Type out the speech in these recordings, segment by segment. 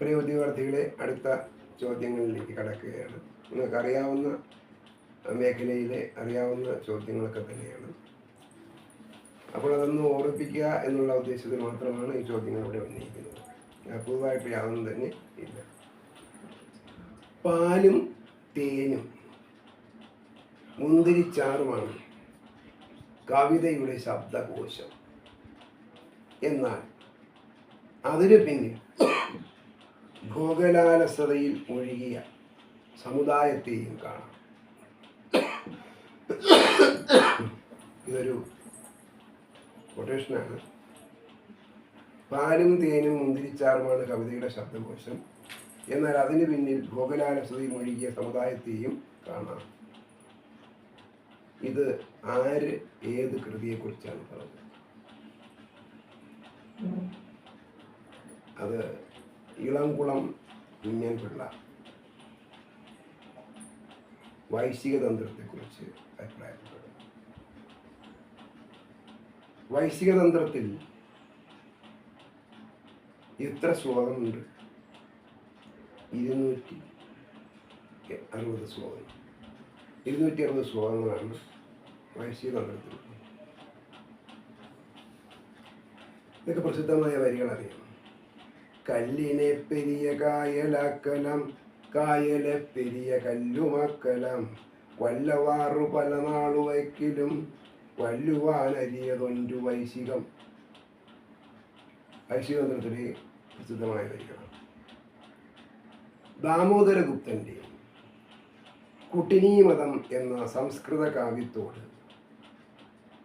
പ്രിയ ഉദ്യോഗാർത്ഥികളെ അടുത്ത ചോദ്യങ്ങളിലേക്ക് കടക്കുകയാണ്. നിങ്ങൾക്ക് അറിയാവുന്ന മേഖലയിലെ അറിയാവുന്ന ചോദ്യങ്ങളൊക്കെ തന്നെയാണ്. അപ്പോൾ അതൊന്ന് ഓർമ്മിപ്പിക്കുക എന്നുള്ള ഉദ്ദേശത്തിൽ മാത്രമാണ് ഈ ചോദ്യങ്ങൾ ഇവിടെ ഉന്നയിക്കുന്നത് പുതുതായിട്ട് യാതൊന്നും തന്നെ ഇല്ല. പാലും തേനും മുന്തിരിച്ചാറുമാണ് കവിതയുടെ ശബ്ദകോശം. എന്നാൽ അതിനു പിന്നിൽ ഭോഗലാലസതയിൽ ഒഴുകിയ സമുദായത്തെയും കാണാം. ഇതൊരു കൊട്ടേഷനാണ് പാലും തേനും മുന്തിരിച്ചാറുമാണ് കവിതയുടെ ശബ്ദകോശം. എന്നാൽ അതിനു പിന്നിൽ ഭോഗലാലസതയിൽ ഒഴുകിയ സമുദായത്തെയും കാണാം. ഇത് ആര് ഏത് കൃതിയെക്കുറിച്ചാണ് പറഞ്ഞത്? അത് ഇളംകുളം കുഞ്ഞൻ പിള്ള. വൈശിക തന്ത്രത്തെക്കുറിച്ച് അഭിപ്രായപ്പെട്ടു വൈശിക തന്ത്രത്തിൽ എത്ര ശ്ലോകമുണ്ട് ഇരുന്നൂറ്റി അറുപത് ശ്ലോകം ഇരുന്നൂറ്റി അറുപത് ശ്ലോകങ്ങളാണ് വൈശിക തന്ത്രത്തിൽ. ഇതൊക്കെ പ്രസിദ്ധമായ വരികൾ അറിയാം കല്ലിനെ പെരിയ കായലാക്കലം കായലെ പെരിയ കല്ലുമാക്കലം വല്ലവാറു പല നാളു വയ്ക്കിലും വല്ലുവാനരിയതൊരു വൈശികം. ഐശ്വര്യതന്ത്രത്തിലെ പ്രസിദ്ധമായ വരികളാണ്. ദാമോദരഗുപ്തന്റെ കുട്ടിനീമതം എന്ന സംസ്കൃത കാവ്യത്തോട്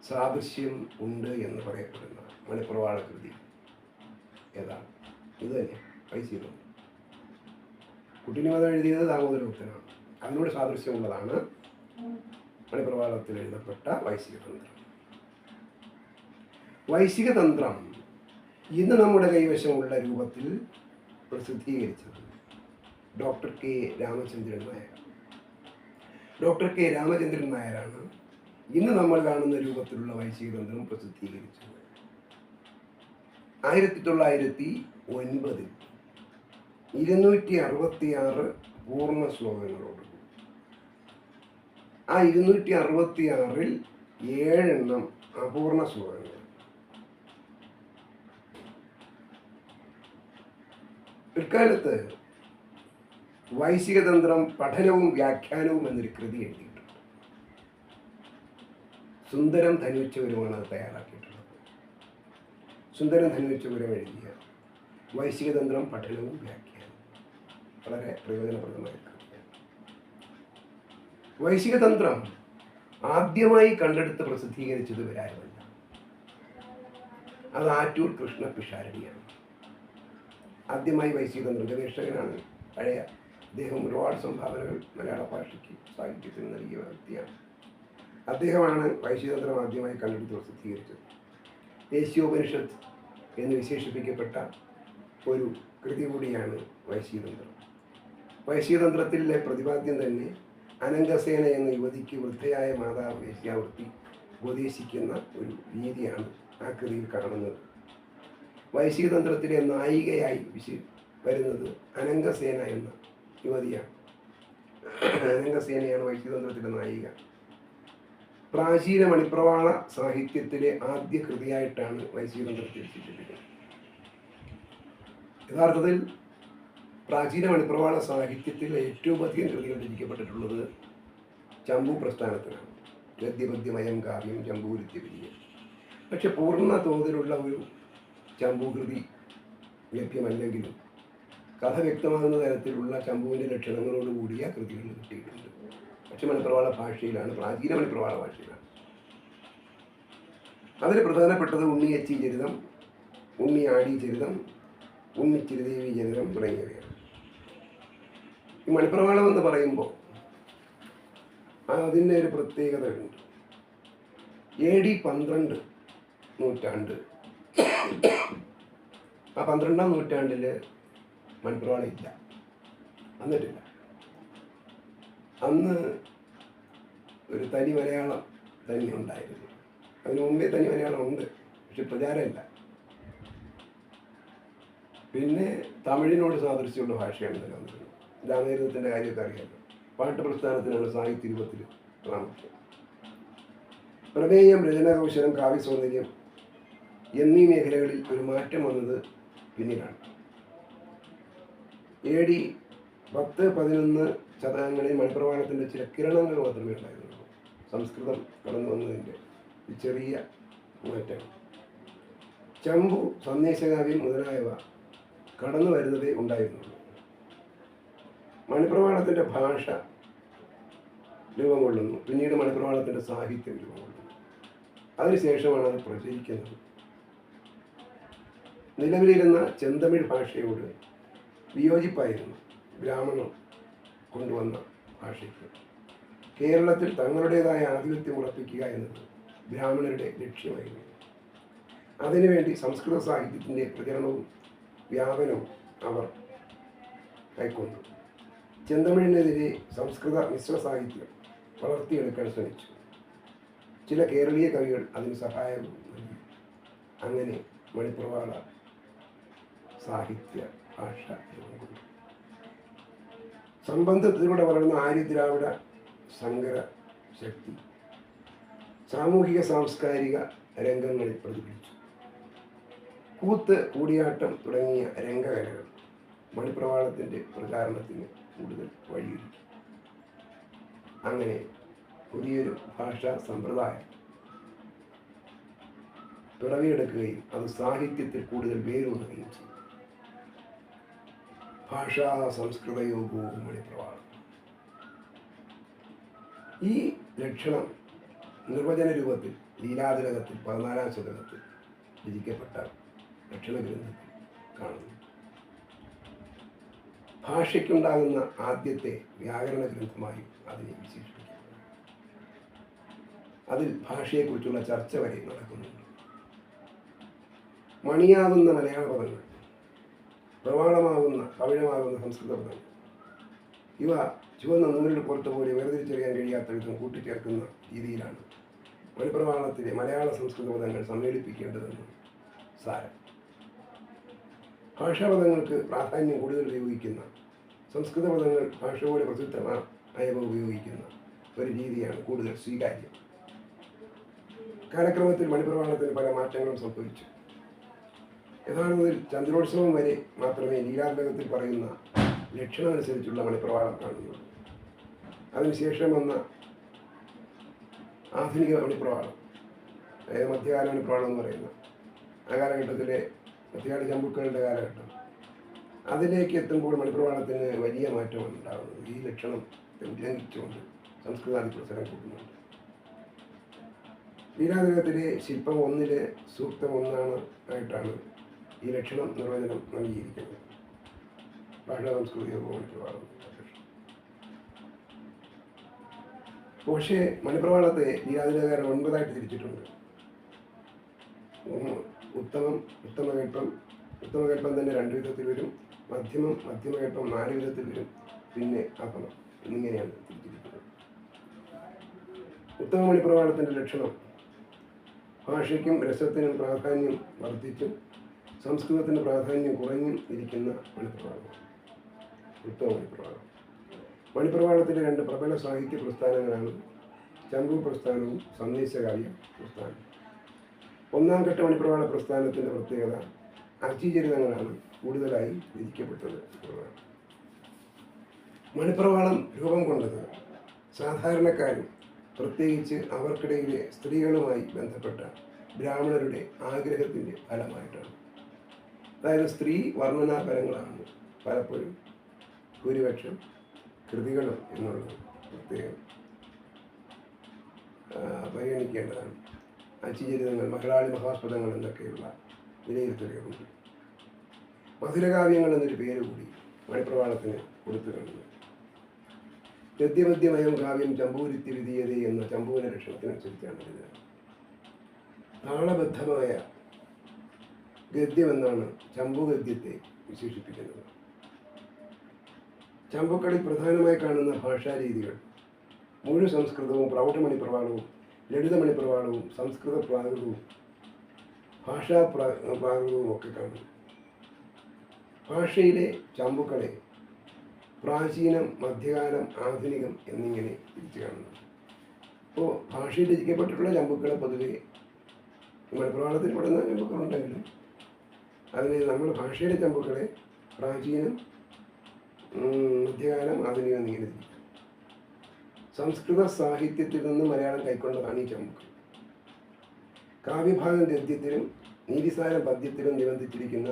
സാദൃശ്യം ഉണ്ട് എന്ന് പറയപ്പെടുന്ന മണിപ്രവാള കൃതി ഏതാണ്? ഇത് തന്നെ ഐശ്വര്യം കുട്ടിനിമതം എഴുതിയത് അതിനോട് സാദൃശ്യമുള്ളതാണ് മണിപ്രവാളത്തിൽ എഴുതപ്പെട്ട വൈശിക തന്ത്രം. വൈശിക തന്ത്രം ഇന്ന് നമ്മുടെ കൈവശമുള്ള രൂപത്തിൽ പ്രസിദ്ധീകരിച്ചത് doctor K Ramachandran Nair. Doctor K Ramachandran നായരാണ് ഇന്ന് നമ്മൾ കാണുന്ന രൂപത്തിലുള്ള വൈശിക തന്ത്രം പ്രസിദ്ധീകരിച്ചത്. ആയിരത്തി തൊള്ളായിരത്തി ഒൻപതിൽ ഇരുന്നൂറ്റി അറുപത്തിയാറ് പൂർണ ശ്ലോകങ്ങളോട്. ആ ഇരുന്നൂറ്റി അറുപത്തിയാറിൽ ഏഴെണ്ണം അപൂർണ ശ്ലോകങ്ങൾ പിൽക്കാലത്ത് വൈശികതന്ത്രം പഠനവും വ്യാഖ്യാനവും എന്നൊരു കൃതി എഴുതിയിട്ടുണ്ട്. സുന്ദരം ധനുവച്ചവരുമാണ് അത് തയ്യാറാക്കിയിട്ടുള്ളത്. സുന്ദരം ധനുവച്ചവരും എഴുതിയ വൈശികതന്ത്രം പഠനവും വ്യാഖ്യാനം വളരെ പ്രയോജനപ്രദമായ വൈശിക വൈശികതന്ത്രം ആദ്യമായി കണ്ടെടുത്ത് പ്രസിദ്ധീകരിച്ചത് വരാരുമല്ല. അത് ആറ്റൂർ കൃഷ്ണ പിഷാരടിയാണ്. ആദ്യമായി വൈശികതന്ത്രം ഗവേഷകനാണ്. പഴയ അദ്ദേഹം ഒരുപാട് സംഭാവനകൾ മലയാള ഭാഷയ്ക്ക് സാഹിത്യത്തിന് നൽകിയ വ്യക്തിയാണ്. അദ്ദേഹമാണ് വൈശികതന്ത്രം ആദ്യമായി കണ്ടെടുത്ത് പ്രസിദ്ധീകരിച്ചത്. ദേശീയോപനിഷത്ത് എന്ന് വിശേഷിപ്പിക്കപ്പെട്ട ഒരു കൃതി കൂടിയാണ് വൈശീതന്ത്രം വൈശീതന്ത്രത്തിലെ പ്രതിപാദ്യം തന്നെ അനങ്കസേന എന്ന യുവതിക്ക് വൃദ്ധയായ മാതാവ് വേശ്യാവൃത്തി ഉപദേശിക്കുന്ന ഒരു രീതിയാണ് ആ കൃതിയിൽ കാണുന്നത്. വൈശീതന്ത്രത്തിലെ നായികയായി വിശ വരുന്നത് അനങ്കസേന എന്ന യുവതിയാണ്. അനങ്കസേനയാണ് വൈശീതന്ത്രത്തിലെ നായിക. പ്രാചീന മണിപ്രവാള സാഹിത്യത്തിലെ ആദ്യ കൃതിയായിട്ടാണ് വൈശീതന്ത്രത്തെ വിശേഷിപ്പിക്കുന്നത് യഥാർത്ഥത്തിൽ പ്രാചീന മണിപ്രവാള സാഹിത്യത്തിൽ ഏറ്റവും അധികം കൃതികൾ രചിക്കപ്പെട്ടിട്ടുള്ളത് ചമ്പു പ്രസ്ഥാനത്തിനാണ്. ഗദ്യപദ്യമയം കാവ്യം ചമ്പൂരിത്യപിരിയം പക്ഷെ പൂർണ തോതിലുള്ള ഒരു ചമ്പൂകൃതി ലഭ്യമല്ലെങ്കിലും കഥ വ്യക്തമാകുന്ന തരത്തിലുള്ള ചമ്പുവിന്റെ ലക്ഷണങ്ങളോട് കൂടിയ കൃതികൾ കിട്ടിയിട്ടുണ്ട്. പക്ഷെ മണിപ്രവാള ഭാഷയിലാണ് പ്രാചീന മണിപ്രവാള ഭാഷയിലാണ്. അതിൽ പ്രധാനപ്പെട്ടത് ഉണ്ണിയച്ചി ചരിതം ഉണ്ണി ആടി ചരിതം ഉണ്ണി ചിരുദേവി ചരിതം തുടങ്ങിയവയാണ്. ഈ മണിപ്രവാളം എന്ന് പറയുമ്പോൾ അതിന്റെ ഒരു പ്രത്യേകത ഉണ്ട് എ ഡി പന്ത്രണ്ട് നൂറ്റാണ്ട്. ആ പന്ത്രണ്ടാം നൂറ്റാണ്ടിൽ മണിപ്രവാളം ഇല്ല. വന്നിട്ടില്ല. അന്ന് ഒരു തനി മലയാളം തന്നെ ഉണ്ടായിരുന്നു. അതിനു മുമ്പേ തനി മലയാളം ഉണ്ട് പക്ഷെ പ്രചാരമില്ല. പിന്നെ തമിഴിനോട് സാദൃശ്യമുള്ള ഭാഷയാണ് നിലനിന്നിരുന്നത് രാമേന്ദ്രത്തിന്റെ കാര്യമൊക്കെ അറിയാമല്ലോ. പാട്ട് പ്രസ്ഥാനത്തിനാണ് സാഹിത്യ രൂപത്തിൽ പ്രാമുഖ്യം പ്രമേയം രചനാകൗശലം കാവ്യ സൗന്ദര്യം എന്നീ മേഖലകളിൽ ഒരു മാറ്റം വന്നത് പിന്നീടാണ്. എ ഡി പത്ത് പതിനൊന്ന് ശതകങ്ങളിൽ മണിപ്രമാണത്തിന്റെ ചില കിരണങ്ങൾ മാത്രമേ ഉണ്ടായിരുന്നുള്ളൂ. സംസ്കൃതം കടന്നു വന്നതിന്റെ ചെറിയ മാറ്റം. ചമ്പു സന്ദേശകാവ്യം മുതലായവ കടന്നു വരുന്നതേ ഉണ്ടായിരുന്നുള്ളൂ. മണിപ്രമാണത്തിന്റെ ഭാഷ രൂപം കൊള്ളുന്നു പിന്നീട് മണിപ്രമാണത്തിന്റെ സാഹിത്യം രൂപം കൊള്ളുന്നു അതിനുശേഷമാണ് അത് പ്രചരിക്കുന്നത്. നിലവിലിരുന്ന ചെന്തമിഴ് ഭാഷയോട് വിയോജിപ്പായിരുന്നു ബ്രാഹ്മണർ. കൊണ്ടുവന്ന ഭാഷയ്ക്ക് കേരളത്തിൽ തങ്ങളുടേതായ ആധിപത്യം ഉറപ്പിക്കുക എന്നത് ബ്രാഹ്മണരുടെ ലക്ഷ്യമായിരുന്നു. അതിനുവേണ്ടി സംസ്കൃത സാഹിത്യത്തിന്റെ പ്രചരണവും വ്യാപനവും അവർ കൈക്കൊണ്ടു. ചെന്തമിഴിനെതിരെ സംസ്കൃത മിശ്ര സാഹിത്യം വളർത്തിയെടുക്കാൻ ശ്രമിച്ചു. ചില കേരളീയ കവികൾ അതിന് സഹായവും നൽകി. അങ്ങനെ മണിപ്രവാള സാഹിത്യ ഭാഷ സംബന്ധത്തിലൂടെ വളർന്ന ആര്യദ്രാവിഡ സങ്കര ശക്തി. സാമൂഹിക സാംസ്കാരിക രംഗങ്ങളിൽ പ്രതിഫലിച്ചു. കൂത്ത് കൂടിയാട്ടം തുടങ്ങിയ രംഗകലകൾ മണിപ്രവാളത്തിന്റെ പ്രചാരണത്തിന് കൂടുതൽ വഴിയൊരുക്കി. അങ്ങനെ പുതിയൊരു ഭാഷാ സമ്പ്രദായം പിറവിയെടുക്കുകയും അത് സാഹിത്യത്തിൽ കൂടുതൽ വേരൂന്നുകയും ചെയ്തു. ഭാഷാ സംസ്കൃതയോഗവും പ്രവാഹം ഈ ലക്ഷണം നിർവചന രൂപത്തിൽ ലീലാതിലകത്തിൽ പതിനാലാം ശതകത്തിൽ രചിക്കപ്പെട്ട ലക്ഷണ ഗ്രന്ഥത്തിൽ കാണുന്നു. ഭാഷയ്ക്കുണ്ടാകുന്ന ആദ്യത്തെ വ്യാകരണ ഗ്രന്ഥമായി അതിനെ വിശേഷിപ്പിക്കുന്നു. അതിൽ ഭാഷയെക്കുറിച്ചുള്ള ചർച്ച വരെ നടക്കുന്നുണ്ട്. മണിയാകുന്ന മലയാള പദങ്ങൾ പ്രമാണമാകുന്ന കവിഴമാകുന്ന സംസ്കൃത ഇവ ചുവന്ന നൂലിൽ പുറത്തു പോലെ വേർതിരിച്ചറിയാൻ കഴിയാത്ത വിധം കൂട്ടിച്ചേർക്കുന്ന രീതിയിലാണ് ഒരു പ്രമാണത്തിലെ മലയാള സംസ്കൃത പദങ്ങൾ സമ്മേളിപ്പിക്കേണ്ടതെന്ന് സാരം. ഭാഷാപദങ്ങൾക്ക് പ്രാധാന്യം കൂടുതൽ ഉപയോഗിക്കുന്ന സംസ്കൃത പദങ്ങൾ ഭാഷ പോലെ പ്രസിദ്ധമായവ ഉപയോഗിക്കുന്ന ഒരു രീതിയാണ് കൂടുതൽ സ്വീകാര്യം. കാലക്രമത്തിൽ മണിപ്രമാണത്തിന് പല മാറ്റങ്ങളും സംഭവിച്ചു. യഥാർത്ഥത്തിൽ ചന്ദ്രോത്സവം വരെ മാത്രമേ ലീലാന്തകത്തിൽ പറയുന്ന ലക്ഷണമനുസരിച്ചുള്ള മണിപ്രവാളം കാണുന്നുള്ളൂ. അതിനുശേഷം വന്ന ആധുനിക മണിപ്രവാളം അതായത് മധ്യകാല മണിപ്രവാളം എന്ന് പറയുന്ന ആ കാലഘട്ടത്തിലെ മധ്യകാല ചമ്പുക്കളുടെ കാലഘട്ടം. അതിലേക്ക് എത്തുമ്പോൾ മണിപ്രവാളത്തിന് വലിയ മാറ്റമാണ് ഉണ്ടാകുന്നത് ഈ ലക്ഷണം ലംഘിച്ചുകൊണ്ട് സംസ്കൃതാദി പ്രസരം കൂട്ടുന്നുണ്ട്. ലീലാനഗരത്തിലെ ശില്പം ഒന്നിലെ സൂക്തം ഒന്നാണ് ആയിട്ടാണ് ഈ ലക്ഷണം നിർവചനം നൽകിയിരിക്കുന്നത് ഭാഷാ സംസ്കൃതി മണിപ്രവാളം പക്ഷേ മണിപ്രവാളത്തെ ലീലാതിരകാരൻ ഒൻപതായിട്ട് തിരിച്ചിട്ടുണ്ട്. ഉത്തമം ഉത്തമകൽപ്പം ഉത്തമകൽപ്പം തന്നെ രണ്ട് വിധത്തിൽ വരും. മധ്യമം മധ്യമകൽപ്പം നാല് വിധത്തിൽ വരും. പിന്നെ അപമം എന്നിങ്ങനെയാണ് തിരിച്ചിരിക്കുന്നത്. ഉത്തമ മണിപ്രവാളത്തിന്റെ ലക്ഷണം ഭാഷയ്ക്കും രസത്തിനും പ്രാധാന്യം വർദ്ധിച്ചും സംസ്കൃതത്തിന് പ്രാധാന്യം കുറഞ്ഞു ഇരിക്കുന്ന മണിപ്രവാളം ഉത്തമ മണിപ്രവാളം മണിപ്രവാളത്തിലെ രണ്ട് പ്രബല സാഹിത്യ പ്രസ്ഥാനങ്ങളാണ് ചമ്പു പ്രസ്ഥാനവും സന്ദേശകാവ്യ പ്രസ്ഥാനവും. ഒന്നാം ഘട്ട മണിപ്രവാള പ്രസ്ഥാനത്തിന്റെ പ്രത്യേകത അർജിചരിതങ്ങളാണ് കൂടുതലായി രചിക്കപ്പെട്ടത് മണിപ്രവാളം രൂപം കൊണ്ടത് സാധാരണക്കാരും പ്രത്യേകിച്ച് അവർക്കിടയിലെ സ്ത്രീകളുമായി ബന്ധപ്പെട്ട ബ്രാഹ്മണരുടെ ആഗ്രഹത്തിന്റെ ഫലമായിട്ടാണ്. അതായത് സ്ത്രീ വർണനാപരങ്ങളാണ് പലപ്പോഴും ഭൂരിപക്ഷം കൃതികളും എന്നുള്ളത് പ്രത്യേകം. പരിഗണിക്കേണ്ടതാണ്. അച്ചുചരിതങ്ങൾ മഹളാളി മഹാസ്പദങ്ങൾ എന്നൊക്കെയുള്ള വിലയിരുത്തലുകളുണ്ട്. മധുരകാവ്യങ്ങൾ എന്നൊരു പേര് കൂടി മണിപ്രവാളത്തിന് കൊടുത്തിട്ടുണ്ട് ഗദ്യമദ്യമയം കാവ്യം ചമ്പൂരിത്തി വിധീയതേ എന്ന ചമ്പൂവിന്റെ ലക്ഷണത്തിനനുസരിച്ചാണ് താളബദ്ധമായ ഗദ്യമെന്നാണ് ചമ്പു ഗദ്യത്തെ വിശേഷിപ്പിക്കുന്നത്. ചമ്പക്കളി പ്രധാനമായി കാണുന്ന ഭാഷാരീതികൾ. മുഴു സംസ്കൃതവും പ്രൗഢമണി പ്രവാളവും ലളിതമണി പ്രവാളവും സംസ്കൃത പ്രാകൃതവും ഭാഷാ പ്രാ പ്രാകൃതവും ഒക്കെ കാണും. ഭാഷയിലെ ചമ്പുക്കളെ പ്രാചീനം മധ്യകാലം ആധുനികം എന്നിങ്ങനെ തിരിച്ചു കാണുന്നു. അപ്പോൾ ഭാഷയിൽ രചിക്കപ്പെട്ടിട്ടുള്ള ചമ്പുക്കളെ പൊതുവെ മണിപ്രവാളത്തിൽ പെടുന്ന ചമ്പുക്കളുണ്ടെങ്കിലും അതിന് നമ്മുടെ ഭാഷയുടെ ചമ്പുക്കളെ പ്രാചീനം മധ്യകാലം ആധുനികം എന്നിങ്ങനെ സംസ്കൃത സാഹിത്യത്തിൽ നിന്ന് മലയാളം കൈക്കൊണ്ടതാണ് ഈ ചമ്പുക്കൾ കാവ്യഭാഗം ഗദ്യത്തിലും നീതിസാര പദ്യത്തിലും നിബന്ധിച്ചിരിക്കുന്ന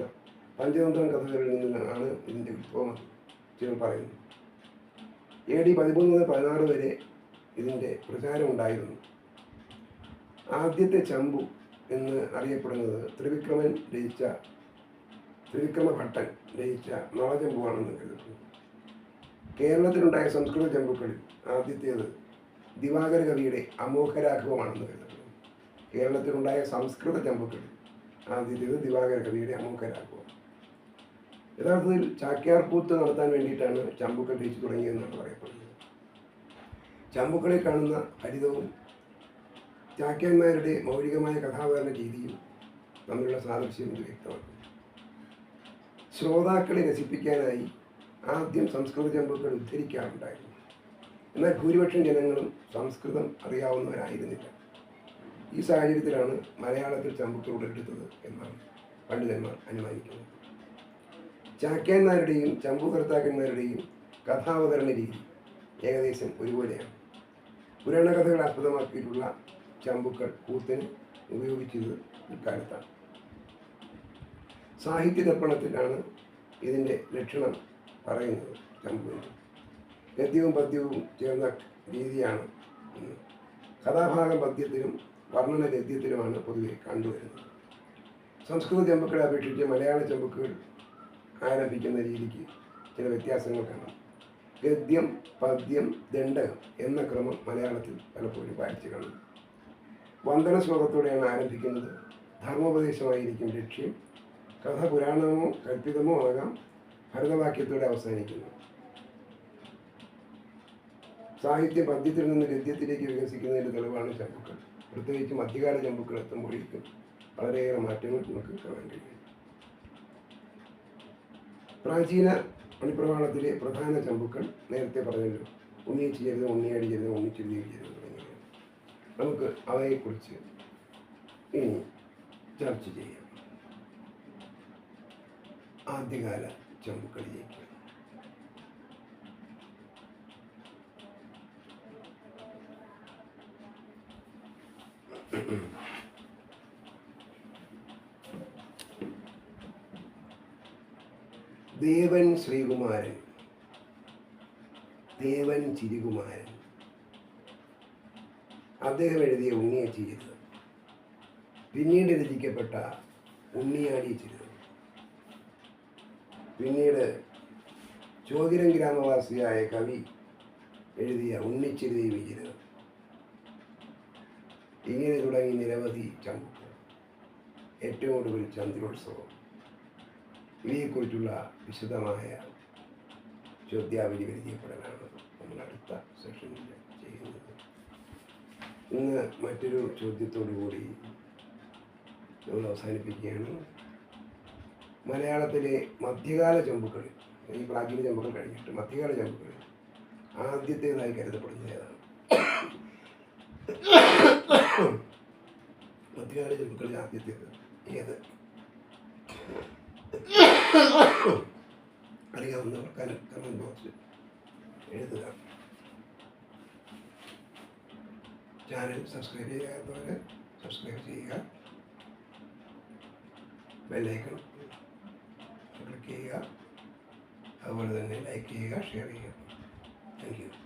പഞ്ചതന്ത്രം കഥകളിൽ നിന്നാണ് ഇതിന്റെ ഉത്ഭവം ചിലർ പറയുന്നത്. എ ഡി പതിമൂന്ന് മുതൽ പതിനാറ് വരെ ഇതിന്റെ പ്രചാരം ഉണ്ടായിരുന്നു ആദ്യത്തെ ചമ്പു എന്ന് അറിയപ്പെടുന്നത് ത്രിവിക്രമൻ രചിച്ച ത്രിവിക്രമ ഭട്ടൻ രചിച്ച നളചമ്പുവാണെന്ന് കരുതപ്പെടുന്നു കേരളത്തിലുണ്ടായ സംസ്കൃത ചമ്പുക്കളിൽ ആദ്യത്തേത് ദിവാകര കവിയുടെ അമോഘരാഘവമാണെന്ന് കരുതപ്പെടുന്നു കേരളത്തിലുണ്ടായ സംസ്കൃത ചമ്പുക്കളിൽ ആദ്യത്തേത് ദിവാകര കവിയുടെ അമോഘരാഘവം. യഥാർത്ഥത്തിൽ ചാക്യാർകൂത്ത് നടത്താൻ വേണ്ടിയിട്ടാണ് ചമ്പുക്കൾ രചിച്ചു തുടങ്ങിയതെന്നാണ് പറയപ്പെടുന്നത്. ചമ്പുക്കളിൽ കാണുന്ന ഹരിതവും ചാക്യാന്മാരുടെ മൗലികമായ കഥാപാരണ രീതിയും തമ്മിലുള്ള സാദൃശ്യം ഇത് വ്യക്തമാക്കുന്നു. ശ്രോതാക്കളെ രസിപ്പിക്കാനായി ആദ്യം സംസ്കൃത ചമ്പുക്കൾ ഉദ്ധരിക്കാറുണ്ടായിരുന്നു. എന്നാൽ ഭൂരിപക്ഷം ജനങ്ങളും സംസ്കൃതം അറിയാവുന്നവരായിരുന്നില്ല. ഈ സാഹചര്യത്തിലാണ് മലയാളത്തിൽ ചമ്പുക്കൾ ഉടലെടുത്തത് എന്നാണ് പണ്ഡിതന്മാർ അനുമാനിക്കുന്നത്. ചാക്യാന്മാരുടെയും ചമ്പുകർത്താക്കന്മാരുടെയും കഥാവതരണ രീതി ഏകദേശം ഒരുപോലെയാണ്. പുരാണകഥകൾ ആസ്പദമാക്കിയിട്ടുള്ള ചമ്പുക്കൾ കൂത്തിന് ഉപയോഗിച്ചത് ഇക്കാലത്താണ്. സാഹിത്യ ദർപ്പണത്തിലാണ് ഇതിന്റെ ലക്ഷണം പറയുന്നത് ചമ്പുവിന്റെ ഗദ്യവും പദ്യവും ചേർന്ന രീതിയാണ്. കഥാഭാഗം പദ്യത്തിലും വർണന ഗദ്യത്തിലുമാണ് പൊതുവെ കണ്ടുവരുന്നത്. സംസ്കൃത ചമ്പുക്കളെ അപേക്ഷിച്ച് മലയാള ചമ്പുക്കുകൾ ആരംഭിക്കുന്ന രീതിക്ക് ചില വ്യത്യാസങ്ങൾ കാണാം. ഗദ്യം പദ്യം ദണ്ഡകം എന്ന ക്രമം മലയാളത്തിൽ പലപ്പോഴും പാലിച്ചു കാണുന്നു വന്ദന ശ്ലോകത്തോടെയാണ് ആരംഭിക്കുന്നത്. ധർമ്മോപദേശമായിരിക്കും ലക്ഷ്യം. കഥ പുരാണമോ കൽപ്പിതമോ ആകാം ഭരതവാക്യത്തോടെ അവസാനിക്കുന്നു. സാഹിത്യ പദ്യത്തിൽ നിന്ന് ഗദ്യത്തിലേക്ക് വികസിക്കുന്നതിന്റെ തെളിവാണ് ചമ്പുക്കൾ പ്രത്യേകിച്ച് മധ്യകാല ചമ്പുക്കൾ എത്തുമ്പോഴേക്കും വളരെയേറെ മാറ്റങ്ങൾ നമുക്ക് കാണാൻ കഴിയും. പ്രാചീന മണിപ്രമാണത്തിലെ പ്രധാന ചമ്പുക്കൾ നേരത്തെ പറഞ്ഞല്ലോ. ഉണ്ണിയച്ച് ചരിതം ഉണ്ണിയാടി ചരിതം ഉണ്ണിച്ചെഴുതി ചരിതം തുടങ്ങിയവ നമുക്ക് അവയെക്കുറിച്ച് ഇനി ചർച്ച ചെയ്യാം. ആദ്യകാല ചമ്പുക്കളിലേക്ക് ദേവൻ ശ്രീകുമാരൻ ദേവൻ ചിരികുമാരൻ. അദ്ദേഹം എഴുതിയ ഉണ്ണിയ ചിരിത് പിന്നീട് രചിക്കപ്പെട്ട ഉണ്ണിയാടി ചിരിതം പിന്നീട് ചോതിരം ഗ്രാമവാസിയായ കവി എഴുതിയ ഉണ്ണിച്ചിരുതി വിചിതം ഇങ്ങനെ തുടങ്ങി നിരവധി ചമ്പുക്കൾ ഏറ്റവും ഒടുവിൽ ചന്ദ്രോത്സവം. ഇവയെക്കുറിച്ചുള്ള വിശദമായ ചോദ്യാവലി പരിചയപ്പെടലാണ് നമ്മൾ അടുത്ത സെഷനിൽ ചെയ്യുന്നത്. ഇന്ന് മറ്റൊരു ചോദ്യത്തോടു കൂടി നമ്മൾ അവസാനിപ്പിക്കുകയാണ്. മലയാളത്തിലെ മധ്യകാല ചെമ്പുക്കൾ ഈ പ്രാചീന ചെമ്പുക്കൾ കഴിഞ്ഞിട്ട് മധ്യകാല ചമ്പുക്കളിൽ ആദ്യത്തേതായി കരുതപ്പെടുന്നത് ഏതാണ്? മധ്യകാല ചെമ്പുക്കളിൽ ആദ്യത്തേത് ഏത്? അറിയാവുന്നവർ കമന്റ് ബോക്സിൽ എഴുതുക. ചാനൽ സബ്സ്ക്രൈബ് ചെയ്യാത്തവർ സബ്സ്ക്രൈബ് ചെയ്യുക. ബെല്ലൈക്കൺ ക്ലിക്ക് ചെയ്യുക. അതുപോലെ തന്നെ ലൈക്ക് ചെയ്യുക ഷെയർ ചെയ്യുക. Thank you